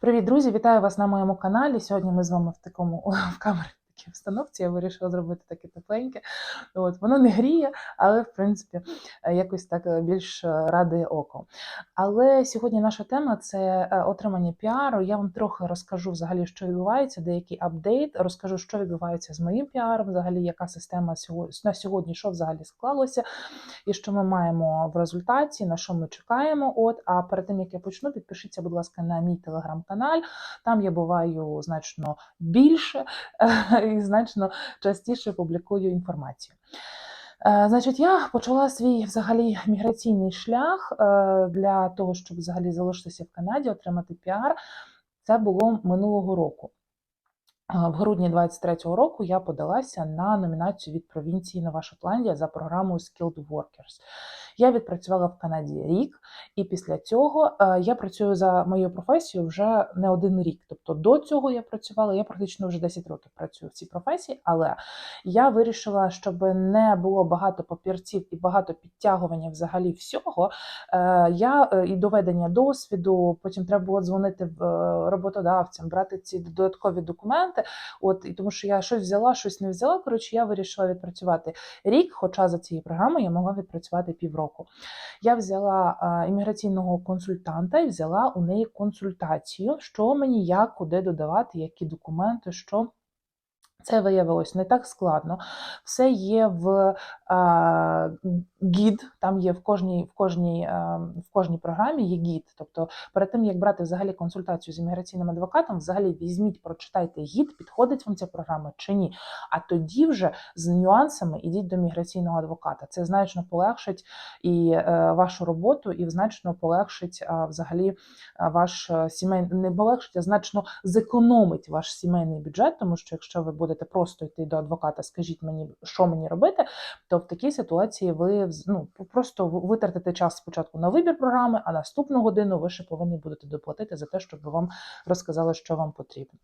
Привіт, друзі! Вітаю вас на моєму каналі. Сьогодні ми з вами в такому в камері такій обстановці. Я вирішила зробити таке тепленьке. От воно не гріє, але в принципі е, якось так е, більш е, радує око. Але сьогодні наша тема це отримання піару. Я вам трохи розкажу взагалі, що відбувається, деякий апдейт. Розкажу, що відбувається з моїм піаром, взагалі, яка система на сьогодні, що взагалі склалося, і що ми маємо в результаті, на що ми чекаємо. От, а перед тим як я почну, підпишіться, будь ласка, на мій телеграм-канал. Там я буваю значно більше і значно частіше публікую інформацію. Е, Значить, я почала свій взагалі міграційний шлях е, для того, щоб взагалі залишитися в Канаді, отримати піар. Це було минулого року. Е, В грудні 23-го року я подалася на номінацію від провінції Нова Шотландія за програмою Skilled Workers. Я відпрацювала в Канаді рік, і після цього е, я працюю за моєю професією вже не один рік. Тобто до цього я працювала, я практично вже 10 років працюю в цій професії, але я вирішила, щоб не було багато папірців і багато підтягування взагалі всього. е, Я е, і доведення досвіду, потім треба було дзвонити роботодавцям, брати ці додаткові документи. От і тому, що я щось взяла, щось не взяла. Коротше, я вирішила відпрацювати рік, хоча за цією програмою я могла відпрацювати півроку. Я взяла е, імміграційного консультанта і взяла у неї консультацію, що мені як, куди додавати, які документи, що. Це виявилось не так складно. Все є в а, гід, там є в кожній, в, кожній, а, в кожній програмі є гід. Тобто, перед тим як брати взагалі консультацію з імміграційним адвокатом, взагалі візьміть, прочитайте гід, підходить вам ця програма чи ні. А тоді вже з нюансами ідіть до міграційного адвоката. Це значно полегшить і е, вашу роботу, і значно полегшить а, взагалі а, ваш е, сімейний не полегшить, а значно зекономить ваш сімейний бюджет, тому що якщо ви будете просто йти до адвоката, скажіть мені, що мені робити, то в такій ситуації ви ну, просто витратите час спочатку на вибір програми, а наступну годину ви ще повинні будете доплатити за те, щоб вам розказали, що вам потрібно.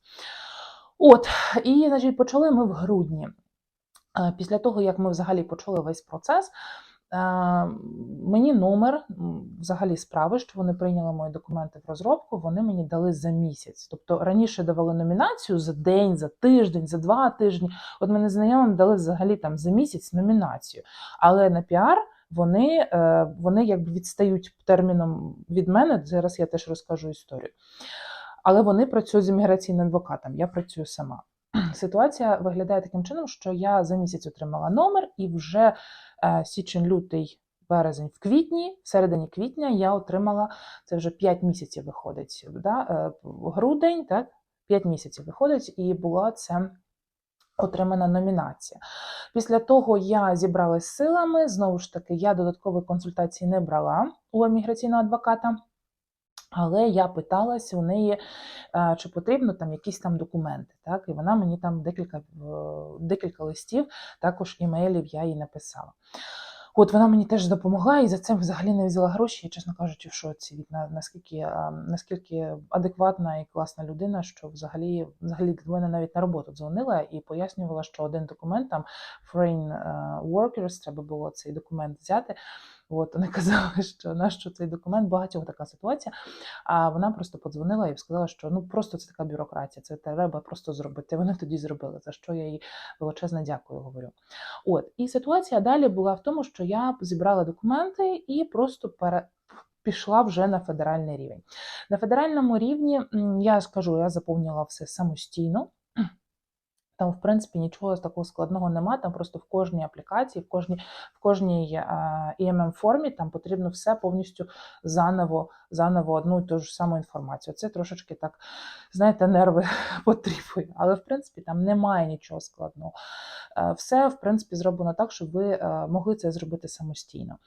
От, і значить, почали ми в грудні. Е, Після того, як ми взагалі почали весь процес, мені номер взагалі справи, що вони прийняли мої документи в розробку, вони мені дали за місяць. Тобто раніше давали номінацію за день, за тиждень, за два тижні. От мене знайомим дали взагалі там за місяць номінацію. Але на піар вони, е, вони якби відстають терміном від мене. Зараз я теж розкажу історію. Але вони працюють з імміграційним адвокатом, я працюю сама. Ситуація виглядає таким чином, що я за місяць отримала номер, і вже е, січень, лютий, березень, в квітні, в середині квітня я отримала це вже 5 місяців виходить. Да? е, Грудень, так, 5 місяців виходить, і була це отримана номінація. Після того я зібралась силами. Знову ж таки, я додаткової консультації не брала у міграційного адвоката. Але я питалася у неї, е, чи потрібно там якісь там документи. Так? І вона мені там декілька, декілька листів, також імейлів я їй написала. От вона мені теж допомогла і за це взагалі не взяла гроші. Я, чесно кажучи, в шоці від наскільки, е, наскільки адекватна і класна людина, що взагалі, взагалі мене навіть на роботу дзвонила і пояснювала, що один документ там Foreign е, Workers, треба було цей документ взяти. От вони казали, що нащо цей документ, багатьох така ситуація. А вона просто подзвонила і сказала, що ну просто це така бюрократія, це треба просто зробити. Вони тоді зробили, за що я їй величезне дякую говорю. От і ситуація далі була в тому, що я зібрала документи і просто пере. Пішла вже на федеральний рівень. На федеральному рівні я скажу, я заповнила все самостійно. Там, в принципі, нічого такого складного нема. Там просто в кожній аплікації, в кожній в кожній ем формі там потрібно все повністю заново, заново одну і ту ж саму інформацію. Це трошечки так, знаєте, нерви потрібує. Але в принципі там немає нічого складного. Е, Все, в принципі, зроблено так, щоб ви е, могли це зробити самостійно.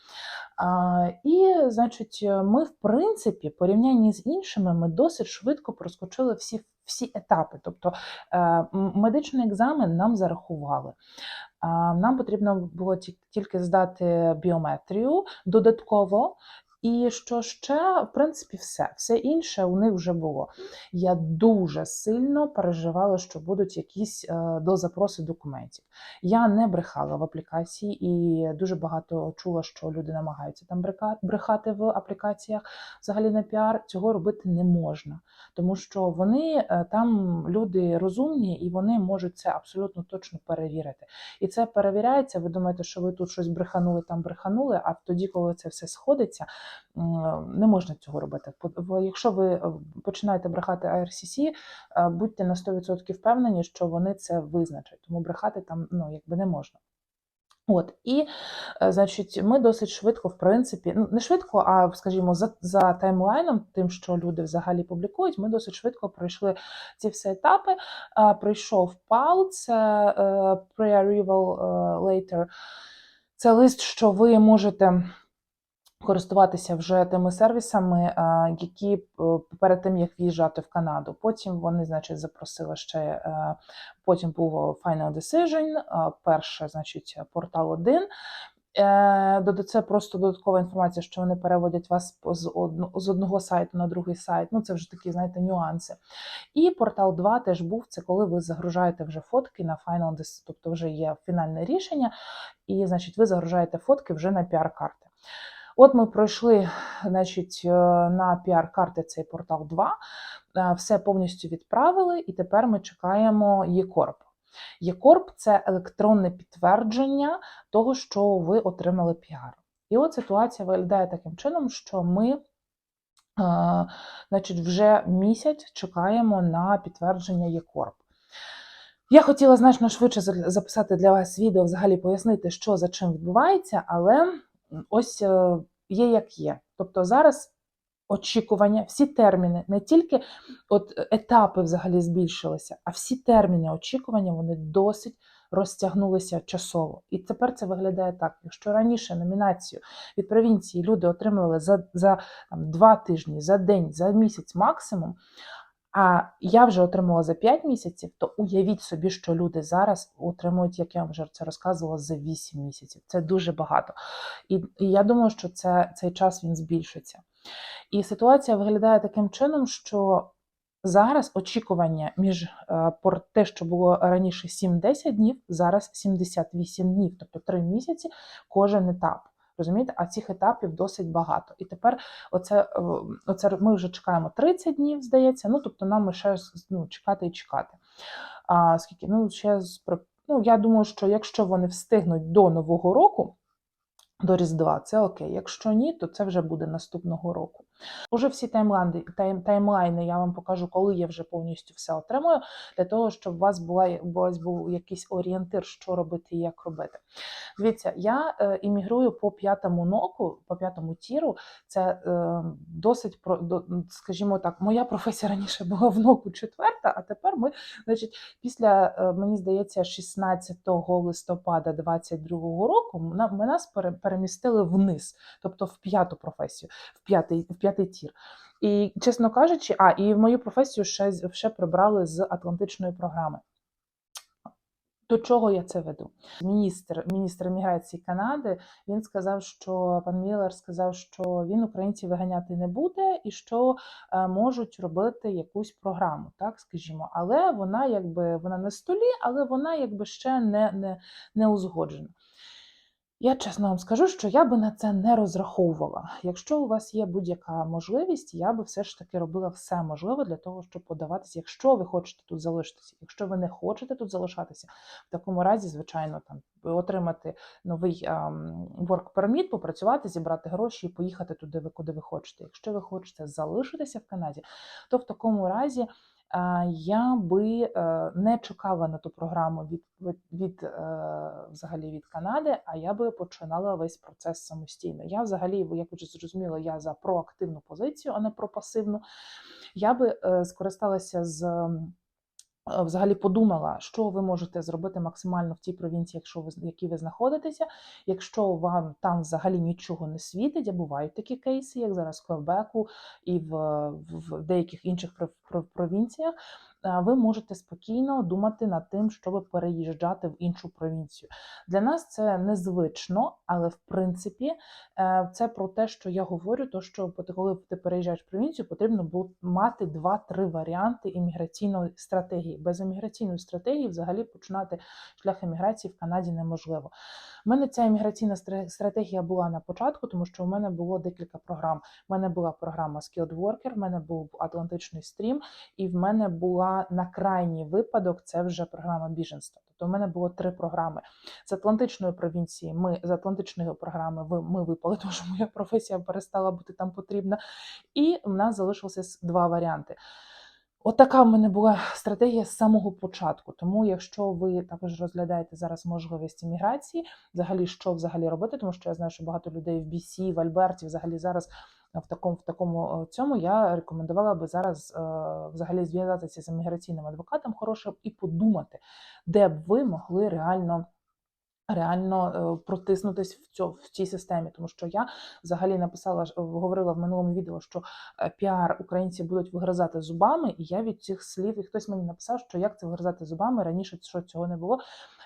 І, значить, ми, в принципі, порівнянні з іншими, ми досить швидко проскочили всі, всі етапи. Тобто е, медичний екзамен нам зарахували. Нам потрібно було ті- тільки здати біометрію додатково. І що ще, в принципі, все. Все інше у них вже було. Я дуже сильно переживала, що будуть якісь е, дозапроси документів. Я не брехала в аплікації і дуже багато чула, що люди намагаються там брехати в аплікаціях. Взагалі на піар цього робити не можна, тому що вони е, там люди розумні і вони можуть це абсолютно точно перевірити. І це перевіряється. Ви думаєте, що ви тут щось бреханули, там бреханули, а тоді, коли це все сходиться, не можна цього робити. Якщо ви е, починаєте брехати IRCC, е, будьте на 100% впевнені, що вони це визначать, тому брехати там ну, якби не можна. От і е, значить, ми досить швидко, в принципі, ну не швидко, а скажімо, за, за таймлайном, тим, що люди взагалі публікують, ми досить швидко пройшли ці всі етапи. Е, Прийшов PAL, це Pre-Arrival Later. Це лист, що ви можете користуватися вже тими сервісами, які е, перед тим як в'їжджати в Канаду. Потім вони, значить, запросили ще. е, Потім був Final Decision, е, перше, значить, портал 1. Е, до- Це просто додаткова інформація, що вони переводять вас з одного сайту на другий сайт. Ну, це вже такі, знаєте, нюанси. І портал 2 теж був це, коли ви загружаєте вже фотки на Final Decision, тобто вже є фінальне рішення, і, значить, ви загружаєте фотки вже на піар-карти. От ми пройшли значить, е, на піар-карти цей портал 2, е, все повністю відправили, і тепер ми чекаємо ЄКорп. ЄКорп це електронне підтвердження того, що ви отримали піар. І от ситуація виглядає таким чином, що ми е, значить, вже місяць чекаємо на підтвердження ЄКорп. Я хотіла значно швидше записати для вас відео, взагалі пояснити, що за чим відбувається, але ось е, є як є. Тобто зараз очікування, всі терміни, не тільки от етапи взагалі збільшилися, а всі терміни очікування вони досить розтягнулися часово. І тепер це виглядає так: якщо раніше номінацію від провінції люди отримували за, за там, два тижні, за день, за місяць максимум. А я вже отримала за 5 місяців, то уявіть собі, що люди зараз отримують, як я вам вже це розказувала, за 8 місяців. Це дуже багато. І, і я думаю, що це, цей час він збільшиться. І ситуація виглядає таким чином, що зараз очікування між е, пор- те, що було раніше 7-10 днів, зараз 78 днів, тобто 3 місяці кожен етап. Розумієте, а цих етапів досить багато. І тепер оце, е, оце ми вже чекаємо 30 днів, здається. Ну тобто нам ще ну, чекати і чекати. А скільки? Ну, ще з ну, я думаю, що якщо вони встигнуть до Нового року, до Різдва, це окей. Якщо ні, то це вже буде наступного року. Уже всі таймлайни, тайм, таймлайни я вам покажу, коли я вже повністю все отримую, для того, щоб у вас була, був якийсь орієнтир, що робити і як робити. Дивіться, я е, іммігрую по п'ятому ноку, по п'ятому тіру. Це е, досить скажімо так, моя професія раніше була в ноку четверта, а тепер ми, значить, після, е, мені здається, 16 листопада 22 року ми нас перемістили вниз, тобто в п'яту професію, в п'ятий, п'ятий тір. І, чесно кажучи, а, і в мою професію ще, ще прибрали з Атлантичної програми. До чого я це веду? Міністр, міністр міграції Канади він сказав, що пан Міллер сказав, що він українців виганяти не буде, і що е, можуть робити якусь програму, так скажімо. Але вона якби вона на столі, але вона якби ще не, не, не узгоджена. Я чесно вам скажу, що я би на це не розраховувала. Якщо у вас є будь-яка можливість, я би все ж таки робила все можливе для того, щоб подаватися, якщо ви хочете тут залишитися. Якщо ви не хочете тут залишатися, в такому разі, звичайно, там отримати новий ем, work permit, попрацювати, зібрати гроші і поїхати туди, куди ви хочете. Якщо ви хочете залишитися в Канаді, то в такому разі. Я би е, не чекала на ту програму від, від, від е, взагалі від Канади, а я би починала весь процес самостійно. Я взагалі, як ви зрозуміли, я за проактивну позицію, а не про пасивну. Я би е, скористалася з. Е, Взагалі подумала, що ви можете зробити максимально в тій провінції, якщо ви в якій ви знаходитеся. Якщо вам там взагалі нічого не світить, а бувають такі кейси, як зараз в Квебеку і в, в, деяких інших пров- пров- провінціях. Ви можете спокійно думати над тим, щоб переїжджати в іншу провінцію. Для нас це незвично, але в принципі е, це про те, що я говорю, то що коли ти переїжджаєш в провінцію, потрібно було мати два-три варіанти імміграційної стратегії. Без імміграційної стратегії взагалі починати шлях еміграції в Канаді неможливо. У мене ця імміграційна стратегія була на початку, тому що у мене було декілька програм. У мене була програма Skilled Worker, в мене був Атлантичний стрім, і в мене була на крайній випадок це вже програма біженства. Тобто в мене було три програми. З Атлантичної провінції ми з Атлантичної програми ми випали, тому що моя професія перестала бути там потрібна. І в нас залишилося два варіанти. Отака в мене була стратегія з самого початку. Тому, якщо ви також розглядаєте зараз можливість імміграції, взагалі що взагалі робити, тому що я знаю, що багато людей в BC, в Альберті, взагалі зараз в такому в такому е, цьому я рекомендувала би зараз е, взагалі зв'язатися з імміграційним адвокатом хорошим і подумати, де б ви могли реально. Реально е, протиснутись в цьо, в цій системі, тому що я взагалі написала ж- говорила в минулому відео, що е, піар українці будуть вигризати зубами, і я від цих слів, і хтось мені написав, що як це вигризати зубами раніше, що цього не було.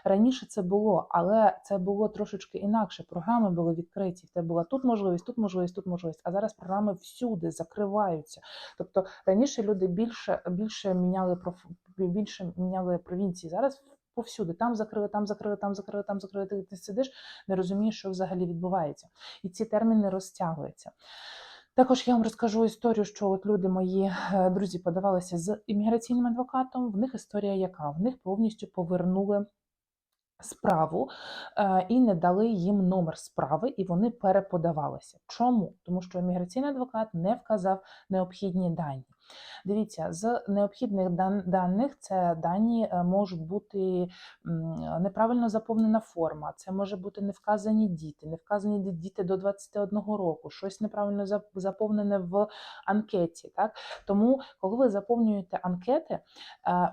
Раніше це було, але це було трошечки інакше. Програми були відкриті. Тебе була тут можливість, тут можливість, тут можливість. А зараз програми всюди закриваються. Тобто раніше люди більше більше міняли проф... більше міняли провінції. Зараз повсюди там закрили, там закрили, там закрили, там закрили. Ти, ти сидиш, не розумієш, що взагалі відбувається, і ці терміни розтягуються. Також я вам розкажу історію, що от люди мої е, друзі подавалися з імміграційним адвокатом. В них історія яка? В них повністю повернули справу е, і не дали їм номер справи, і вони переподавалися. Чому? Тому що імміграційний адвокат не вказав необхідні дані. Дивіться, з необхідних даних це дані е, можуть бути неправильно заповнена форма, це може бути не вказані діти, не вказані діти до 21 року, щось неправильно заповнене в анкеті. Так? Тому, коли ви заповнюєте анкети, е,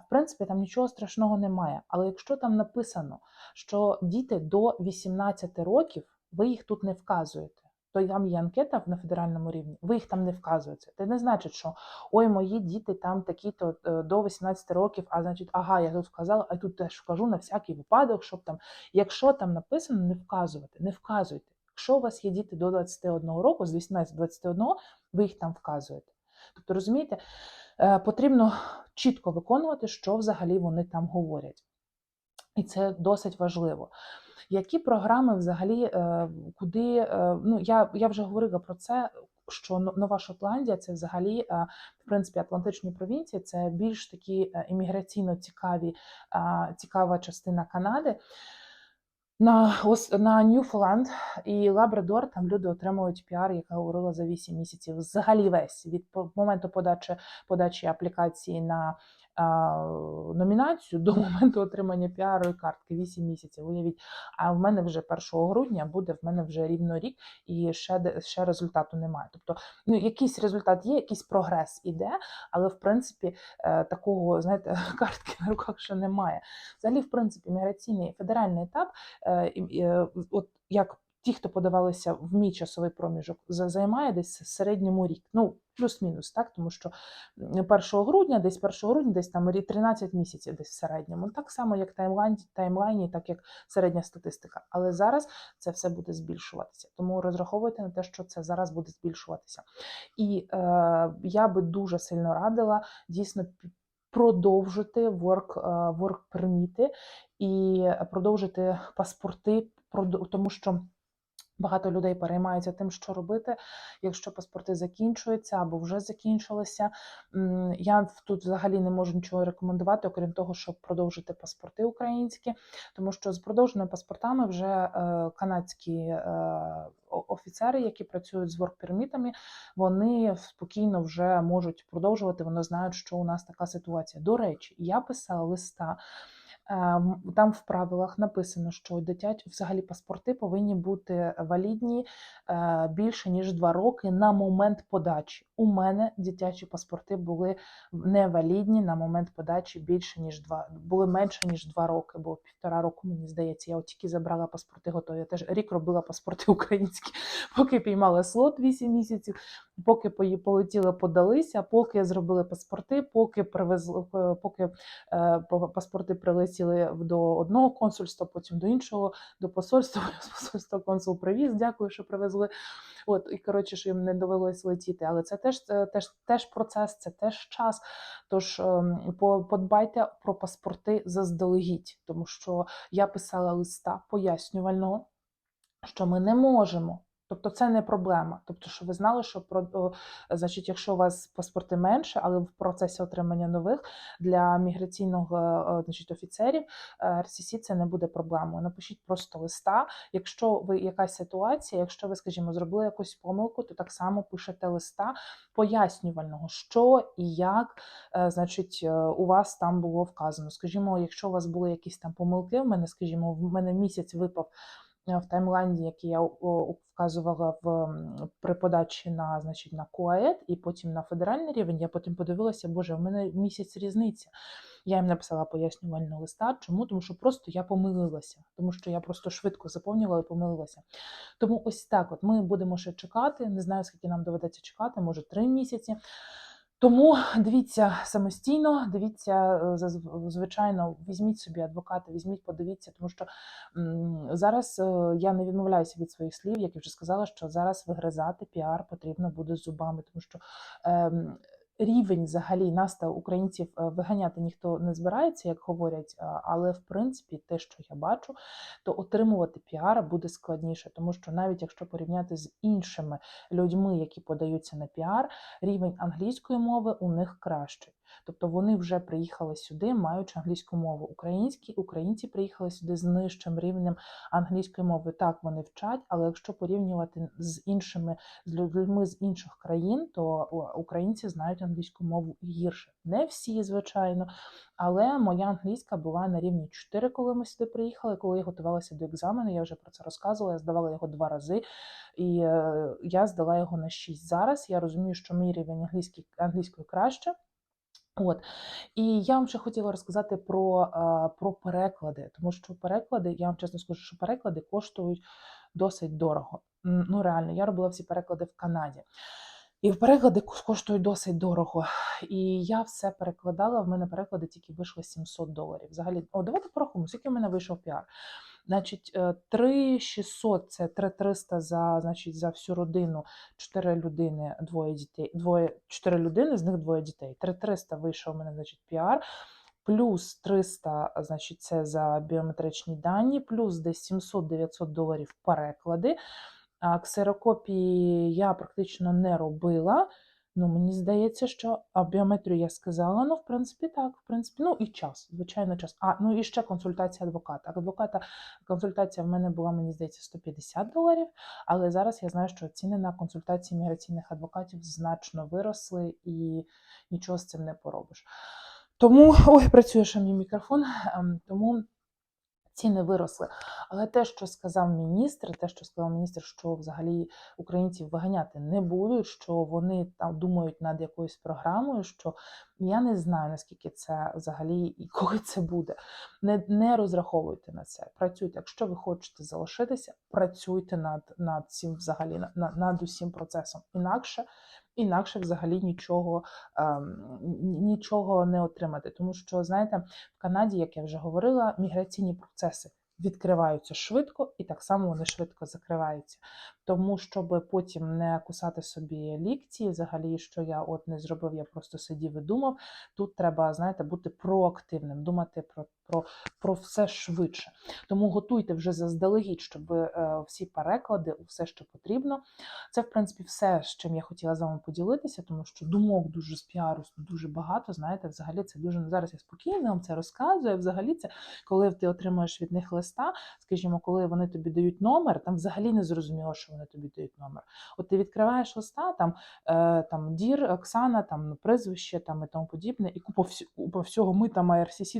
в принципі, там нічого страшного немає. Але якщо там написано, що діти до 18 років, ви їх тут не вказуєте. То там є анкета на федеральному рівні, ви їх там не вказуєте. Це не значить, що ой, мої діти там такі-то е, до 18 років, а значить, ага, я тут вказала, а тут теж вкажу на всякий випадок, щоб там, якщо там написано, не вказувати, не вказуйте. Якщо у вас є діти до 21 року, з 18 до 21, ви їх там вказуєте. Тобто, розумієте, е, потрібно чітко виконувати, що взагалі вони там говорять. І це досить важливо. Які програми взагалі, е, куди, е, ну я, я вже говорила про це, що Нова Шотландія це взагалі, е, в принципі, Атлантичні провінції, це більш такі імміграційно цікаві, цікава частина Канади. На, ос- на Ньюфоланд і Лабрадор там люди отримують піар, яка говорила за 8 місяців. Взагалі весь від моменту подачі, подачі аплікації на номінацію до моменту отримання піару і картки 8 місяців. Уявіть, а в мене вже 1 грудня буде в мене вже рівно рік, і ще ще результату немає. Тобто, ну якийсь результат є, якийсь прогрес іде, але в принципі е, такого знаєте картки на руках ще немає. Взагалі, в принципі, міграційний федеральний етап, е, е, от як ті, хто подавалися в мій часовий проміжок, займає десь середньому рік. Ну, плюс-мінус, так, тому що 1 грудня, десь 1 грудня, десь там 13 місяців десь в середньому. Так само, як таймлайн, таймлайні, так як середня статистика. Але зараз це все буде збільшуватися. Тому розраховуйте на те, що це зараз буде збільшуватися. І е, я би дуже сильно радила дійсно продовжити work, е, work permit і продовжити паспорти, тому що. Багато людей переймаються тим, що робити, якщо паспорти закінчуються або вже закінчилися. Я тут взагалі не можу нічого рекомендувати, окрім того, щоб продовжити паспорти українські, тому що з продовженими паспортами вже е, канадські е, офіцери, які працюють з воркпермітами, вони спокійно вже можуть продовжувати. Вони знають, що у нас така ситуація. До речі, я писала листа. Ем, Там в правилах написано, що дитячі взагалі паспорти повинні бути валідні е, більше ніж два роки на момент подачі. У мене дитячі паспорти були невалідні на момент подачі більше ніж два, були менше ніж два роки, бо півтора року, мені здається, я от тільки забрала паспорти готові. Я теж рік робила паспорти українські. поки піймала слот 8 місяців, поки полетіли, подалися, поки зробили паспорти, поки привезли, е, поки е, паспорти прилетіли в- до одного консульства, потім до іншого, до посольства. З посольства консул привіз. Дякую, що привезли. От і коротше, що їм не довелось летіти. Але це теж це теж теж процес, це теж час. Тож ем, подбайте про паспорти заздалегідь, тому що я писала листа пояснювального, що ми не можемо. Тобто це не проблема. Тобто, що ви знали, що про значить, якщо у вас паспорти менше, але в процесі отримання нових для міграційного значить, офіцерів е, це не буде проблемою. Напишіть просто листа. Якщо ви якась ситуація, якщо ви, скажімо, зробили якусь помилку, то так само пишете листа пояснювального, що і як, е, значить, е, у вас там було вказано. Скажімо, якщо у вас були якісь там помилки, в мене, скажімо, в мене місяць випав в таймлайні, який я вказувала в при подачі на значить на КУАЕД і потім на федеральний рівень. Я потім подивилася, боже, в мене місяць різниця. Я їм написала пояснювального листа. Чому? Тому що просто я помилилася, тому що я просто швидко заповнила і помилилася. Тому ось так: от ми будемо ще чекати. Не знаю, скільки нам доведеться чекати, може три місяці. Тому дивіться самостійно, дивіться, е, звичайно, візьміть собі адвоката, візьміть, подивіться, тому що зараз е, я не відмовляюся від своїх слів, як я вже сказала, що зараз вигризати піар потрібно буде зубами, тому що ем, рівень взагалі нас та українців е, виганяти ніхто не збирається, як говорять. Але в принципі, те, що я бачу, то отримувати піар буде складніше, тому що навіть якщо порівняти з іншими людьми, які подаються на піар, рівень англійської мови у них кращий. Тобто вони вже приїхали сюди, маючи англійську мову. Українські українці приїхали сюди з нижчим рівнем англійської мови. Так, вони вчать, але якщо порівнювати з іншими з людьми з інших країн, то українці знають англійську мову гірше. Не всі, звичайно, але моя англійська була на рівні 4, коли ми сюди приїхали. Коли я готувалася до екзамену, я вже про це розказувала. Я здавала його два рази, і е, я здала його на 6. Зараз я розумію, що мій рівень англійської краще. От і я вам ще хотіла розказати про, про переклади, тому що переклади, я вам чесно скажу, що переклади коштують досить дорого. Ну реально, я робила всі переклади в Канаді. І переклади коштують досить дорого. І я все перекладала. В мене переклади тільки вийшли 700 доларів. Взагалі, о, давайте порахуємо, скільки в мене вийшов піар. Значить, е, 3600 – це 3300 за, значить, за всю родину, 4 людини, двоє дітей, двоє, 4 людини, з них двоє дітей. 3300 вийшов у мене, значить, піар. Плюс 300, значить, це за біометричні дані, плюс десь 700-900 доларів переклади. Ксерокопії я практично не робила. Ну, мені здається, що а біометрію я сказала. Ну, в принципі, так, в принципі, ну і час, звичайно, час. А ну і ще консультація адвоката. Адвоката консультація в мене була, мені здається, 150 доларів. Але зараз я знаю, що ціни на консультації міграційних адвокатів значно виросли, і нічого з цим не поробиш. Тому ой, працює ще мій мікрофон. ем, Тому ціни виросли. Але те, що сказав міністр, те, що сказав міністр, що взагалі українців виганяти не будуть, що вони там думають над якоюсь програмою, що я не знаю наскільки це взагалі і коли це буде. Не, не розраховуйте на це. Працюйте. Якщо ви хочете залишитися, працюйте над, над цим взагалі, над, над усім процесом. Інакше, інакше взагалі нічого, ем, нічого не отримати. Тому що, знаєте, в Канаді, як я вже говорила, міграційні процеси відкриваються швидко і так само вони швидко закриваються. Тому, щоб потім не кусати собі лікті, взагалі, що я от не зробив, я просто сидів і думав. Тут треба, знаєте, бути проактивним, думати про, про, про все швидше. Тому готуйте вже заздалегідь, щоб е, всі переклади, все, що потрібно. Це, в принципі, все, з чим я хотіла з вами поділитися, тому що думок дуже з піару дуже багато. Знаєте, взагалі це дуже ну, зараз я спокійно вам це розказую. Взагалі, це коли ти отримуєш від них листа, скажімо, коли вони тобі дають номер, там взагалі не зрозуміло, що вони тобі дають номер. От ти відкриваєш листа, там, е, там Дір, Оксана, там прізвище там і тому подібне, і купа, всього ми там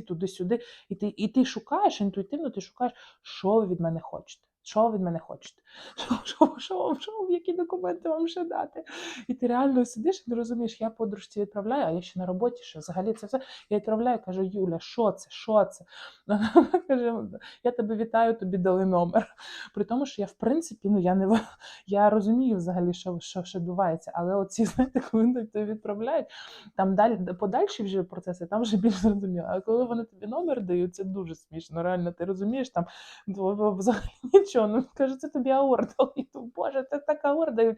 туди-сюди, і ти, і ти шукаєш інтуїтивно, ти шукаєш, що ви від мене хочете. Що ви від мене хочете? Що, що, що, що, які документи вам ще дати? І ти реально сидиш і не розумієш, я подружці відправляю, а я ще на роботі, що взагалі це все. Я відправляю, кажу, Юля, що це? Що це? Вона каже, я тебе вітаю, тобі дали номер. При тому, що я, в принципі, ну я не я розумію взагалі, що, що, що відбувається, але оці, знаєте, коли тобі відправляють, там далі подальші вже процеси, там вже більш зрозуміло. А коли вони тобі номер дають, це дуже смішно. Реально, ти розумієш, там взагалі нічого. Ну каже, це тобі аорта. Боже, це така аорт.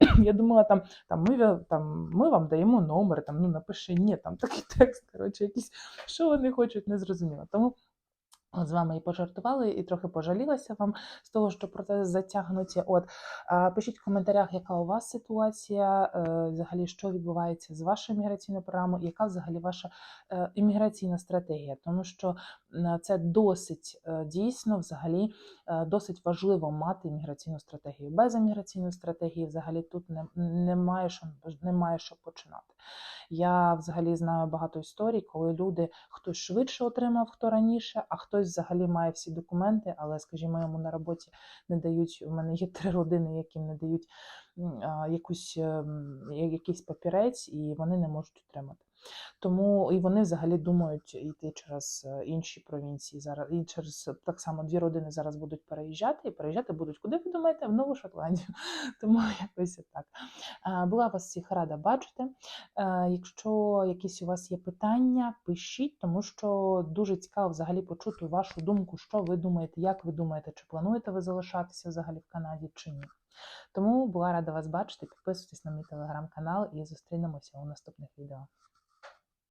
Я думала, там, там, ми, там, ми вам даємо номер, там, ну напиши ні, там такий текст, коротше, якийсь, що вони хочуть, не зрозуміло. Тому От з вами і пожартували, і трохи пожалілася вам з того, що процес затягнуті. От пишіть в коментарях, яка у вас ситуація, е, взагалі, що відбувається з вашою міграційною програмою, яка взагалі ваша е, імміграційна стратегія, тому що це досить е, дійсно, взагалі, досить важливо мати імміграційну стратегію. Без імміграційної стратегії, взагалі, тут не, немає що немає що починати. Я взагалі знаю багато історій, коли люди хтось швидше отримав, хто раніше, а хтось взагалі має всі документи, але, скажімо, йому на роботі не дають. У мене є три родини, яким не дають якусь ем, якийсь папірець, і вони не можуть отримати. Тому і вони взагалі думають йти через е, інші провінції зараз. І через так само дві родини зараз будуть переїжджати, і переїжджати будуть куди ви думаєте? В Нову Шотландію. Тому якось так. Е, Була вас всіх рада бачити. Е, Якщо якісь у вас є питання, пишіть, тому що дуже цікаво взагалі почути вашу думку, що ви думаєте, як ви думаєте, чи плануєте ви залишатися взагалі в Канаді чи ні. Тому була рада вас бачити. Підписуйтесь на мій телеграм-канал і зустрінемося у наступних відео.